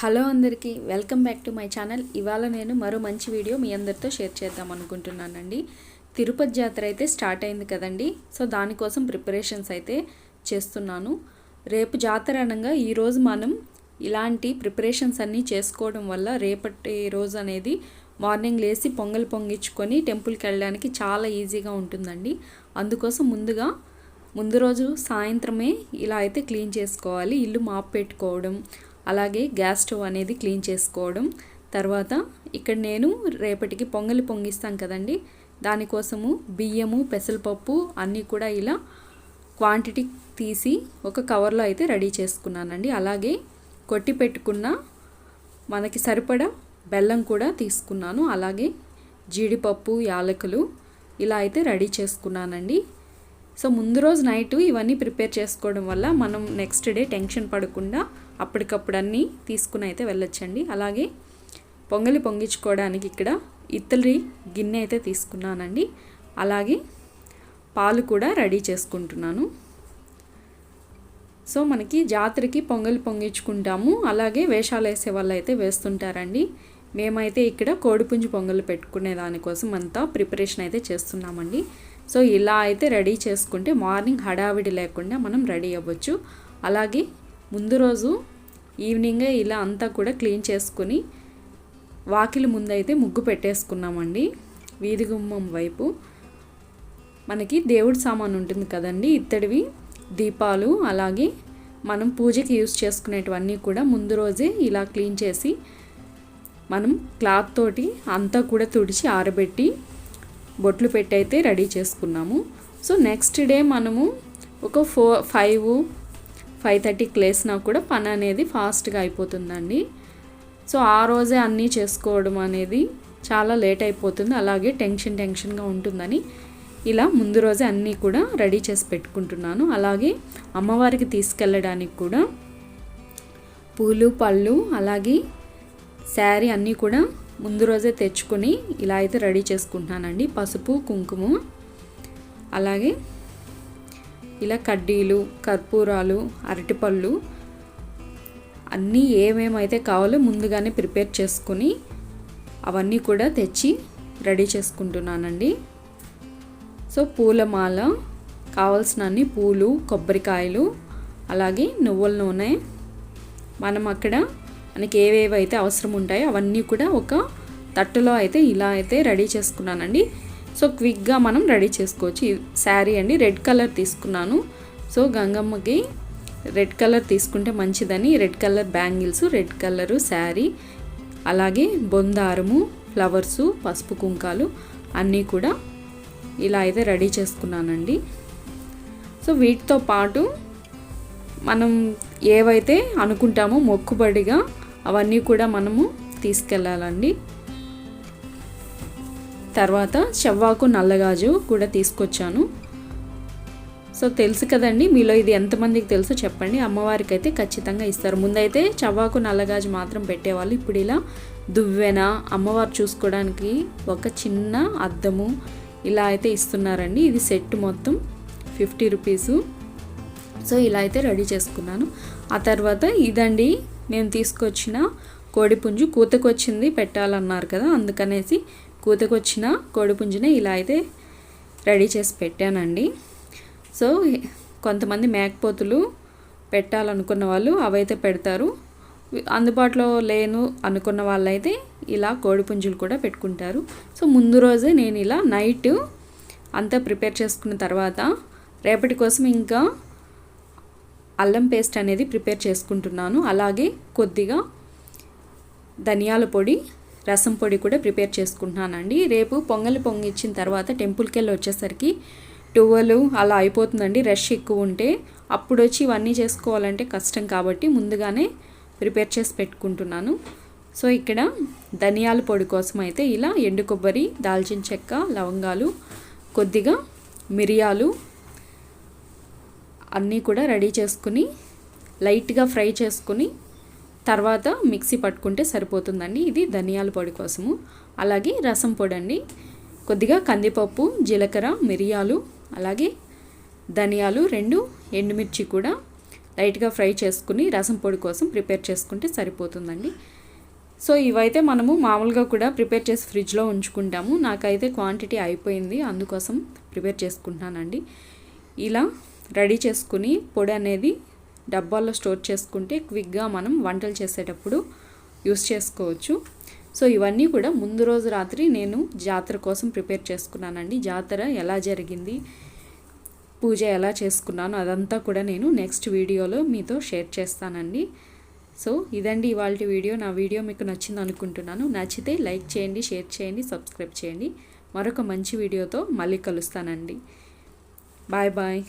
Hello అందరికీ welcome back to my channel. ఇవాళ నేను మరో మంచి వీడియో మీ అందరితో షేర్ చేద్దాం అనుకుంటున్నానండి. తిరుపతి జాతర అయితే స్టార్ట్ అయింది కదండి. సో దానికోసం ప్రిపరేషన్స్ అయితే చేస్తున్నాను. రేపు జాతర అనగా ఈరోజు మనం ఇలాంటి ప్రిపరేషన్స్ అన్నీ చేసుకోవడం వల్ల రేపటి రోజు అనేది మార్నింగ్ లేచి పొంగల్ పొంగించుకొని టెంపుల్కి వెళ్ళడానికి చాలా ఈజీగా ఉంటుందండి. అందుకోసం ముందుగా ముందు రోజు సాయంత్రమే ఇలా అయితే క్లీన్ చేసుకోవాలి. ఇల్లు మాప్ పెట్టుకోవడం అలాగే గ్యాస్ స్టవ్ అనేది క్లీన్ చేసుకోవడం. తర్వాత ఇక్కడ నేను రేపటికి పొంగలి పొంగిస్తాం కదండి. దానికోసము బియ్యము పెసరపప్పు అన్నీ కూడా ఇలా క్వాంటిటీ తీసి ఒక కవర్లో అయితే రెడీ చేసుకున్నానండి. అలాగే కొట్టి పెట్టుకున్న మనకి సరిపడా బెల్లం కూడా తీసుకున్నాను. అలాగే జీడిపప్పు యాలకులు ఇలా అయితే రెడీ చేసుకున్నానండి. సో ముందు రోజు నైట్ ఇవన్నీ ప్రిపేర్ చేసుకోవడం వల్ల మనం నెక్స్ట్ డే టెన్షన్ పడకుండా అప్పటికప్పుడు అన్నీ తీసుకుని అయితే వెళ్ళొచ్చండి. అలాగే పొంగలి పొంగించుకోవడానికి ఇక్కడ ఇత్తలి గిన్నె అయితే తీసుకున్నానండి. అలాగే పాలు కూడా రెడీ చేసుకుంటున్నాను. సో మనకి జాతరకి పొంగలి పొంగించుకుంటాము. అలాగే వేషాలు వేసే వాళ్ళు అయితే వేస్తుంటారండి. మేమైతే ఇక్కడ కోడిపుంజు పొంగలు పెట్టుకునే దానికోసం అంతా ప్రిపరేషన్ అయితే చేస్తున్నామండి. సో ఇలా అయితే రెడీ చేసుకుంటే మార్నింగ్ హడావిడి లేకుండా మనం రెడీ అవ్వచ్చు. అలాగే ముందు రోజు ఈవినింగే ఇలా అంతా కూడా క్లీన్ చేసుకుని వాకిలి ముందైతే ముగ్గు పెట్టేసుకున్నామండి. వీధి గుమ్మం వైపు. మనకి దేవుడి సామాన్ ఉంటుంది కదండి ఇత్తడివి దీపాలు అలాగే మనం పూజకి యూస్ చేసుకునేటివన్నీ కూడా ముందు రోజే ఇలా క్లీన్ చేసి మనం క్లాత్ తోటి అంతా కూడా తుడిచి ఆరబెట్టి బొట్లు పెట్టి అయితే రెడీ చేసుకున్నాము. సో నెక్స్ట్ డే మనము ఒక ఫోర్ ఫైవ్ ఫైవ్ థర్టీకి లేసినా కూడా పని అనేది ఫాస్ట్గా అయిపోతుందండి. సో ఆ రోజే అన్నీ చేసుకోవడం అనేది చాలా లేట్ అయిపోతుంది. అలాగే టెన్షన్ టెన్షన్గా ఉంటుందని ఇలా ముందు రోజే అన్నీ కూడా రెడీ చేసి పెట్టుకుంటున్నాను. అలాగే అమ్మవారికి తీసుకెళ్ళడానికి కూడా పూలు పళ్ళు అలాగే శారీ అన్నీ కూడా ముందు రోజే తెచ్చుకొని ఇలా అయితే రెడీ చేసుకుంటున్నానండి. పసుపు కుంకుమ అలాగే ఇలా కడ్డీలు కర్పూరాలు అరటిపళ్ళు అన్నీ ఏమేమైతే కావాలో ముందుగానే ప్రిపేర్ చేసుకొని అవన్నీ కూడా తెచ్చి రెడీ చేసుకుంటున్నానండి. సో పూలమాల కావాల్సిన అన్ని పూలు కొబ్బరికాయలు అలాగే నువ్వుల నూనె మనం అక్కడ మనకి ఏవేవైతే అవసరం ఉంటాయో అవన్నీ కూడా ఒక తట్టులో అయితే ఇలా అయితే రెడీ చేసుకున్నానండి. సో క్విక్గా మనం రెడీ చేసుకోవచ్చు. ఈ శారీ అండి రెడ్ కలర్ తీసుకున్నాను. సో గంగమ్మకి రెడ్ కలర్ తీసుకుంటే మంచిదని red colour bangles red colour sari అలాగే బొందారము ఫ్లవర్సు పసుపు కుంకాలు అన్నీ కూడా ఇలా అయితే రెడీ చేసుకున్నానండి. సో వీటితో పాటు మనం ఏవైతే అనుకుంటామో మొక్కుబడిగా అవన్నీ కూడా మనము తీసుకెళ్ళాలండి. తర్వాత చెవ్వాకు నల్లగాజు కూడా తీసుకొచ్చాను. సో తెలుసు కదండి మీలో ఇది ఎంతమందికి తెలుసో చెప్పండి. అమ్మవారికి అయితే ఖచ్చితంగా ఇస్తారు. ముందైతే చవ్వాకు నల్లగాజు మాత్రం పెట్టేవాళ్ళు. ఇప్పుడు ఇలా దువ్వెన అమ్మవారు చూసుకోవడానికి ఒక చిన్న అద్దము ఇలా అయితే ఇస్తున్నారండి. ఇది సెట్ మొత్తం ఫిఫ్టీ రూపీసు. సో ఇలా అయితే రెడీ చేసుకున్నాను. ఆ తర్వాత ఇదండి మేము తీసుకొచ్చిన కోడిపుంజు. కూతకొచ్చింది పెట్టాలన్నారు కదా అందుకనేసి కూతకొచ్చిన కోడిపుంజుని ఇలా అయితే రెడీ చేసి పెట్టానండి. సో కొంతమంది మేకపోతులు పెట్టాలనుకున్న వాళ్ళు అవైతే పెడతారు. అందుబాటులో లేను అనుకున్న వాళ్ళైతే ఇలా కోడిపుంజులు కూడా పెట్టుకుంటారు. సో ముందు రోజే నేను ఇలా నైట్ అంతా ప్రిపేర్ చేసుకున్న తర్వాత రేపటి కోసం ఇంకా అల్లం పేస్ట్ అనేది ప్రిపేర్ చేసుకుంటున్నాను. అలాగే కొద్దిగా ధనియాల పొడి రసం పొడి కూడా ప్రిపేర్ చేసుకుంటున్నానండి. రేపు పొంగలి పొంగిచ్చిన తర్వాత టెంపుల్కి వెళ్ళి వచ్చేసరికి టువెల్ అలా అయిపోతుందండి రష్ ఎక్కువ ఉంటే. అప్పుడు వచ్చి ఇవన్నీ చేసుకోవాలంటే కష్టం కాబట్టి ముందుగానే ప్రిపేర్ చేసి పెట్టుకుంటున్నాను. సో ఇక్కడ ధనియాల పొడి కోసం అయితే ఇలా ఎండు కొబ్బరి దాల్చిన చెక్క లవంగాలు కొద్దిగా మిరియాలు అన్నీ కూడా రెడీ చేసుకుని లైట్గా ఫ్రై చేసుకుని తర్వాత మిక్సీ పట్టుకుంటే సరిపోతుందండి. ఇది ధనియాల పొడి కోసము. అలాగే రసం పొడి అండి కొద్దిగా కందిపప్పు జీలకర్ర మిరియాలు అలాగే ధనియాలు రెండు ఎండుమిర్చి కూడా లైట్గా ఫ్రై చేసుకుని రసం పొడి కోసం ప్రిపేర్ చేసుకుంటే సరిపోతుందండి. సో ఇవైతే మనము మామూలుగా కూడా ప్రిపేర్ చేసి ఫ్రిడ్జ్లో ఉంచుకుంటాము. నాకైతే క్వాంటిటీ అయిపోయింది. అందుకోసం ప్రిపేర్ చేసుకుంటున్నానండి. ఇలా రెడీ చేసుకుని పొడి అనేది డబ్బాల్లో స్టోర్ చేసుకుంటే క్విక్గా మనం వంటలు చేసేటప్పుడు యూస్ చేసుకోవచ్చు. సో ఇవన్నీ కూడా ముందు రోజు రాత్రి నేను జాతర కోసం ప్రిపేర్ చేసుకున్నానండి. జాతర ఎలా జరిగింది? పూజ ఎలా చేసుకున్నాను? అదంతా కూడా నేను నెక్స్ట్ వీడియోలో మీతో షేర్ చేస్తానండి. సో ఇదండి ఇవాళ వీడియో. నా వీడియో మీకు నచ్చింది అనుకుంటున్నాను. నచ్చితే లైక్ చేయండి షేర్ చేయండి సబ్స్క్రైబ్ చేయండి. మరొక మంచి వీడియోతో మళ్ళీ కలుస్తానండి. Bye bye.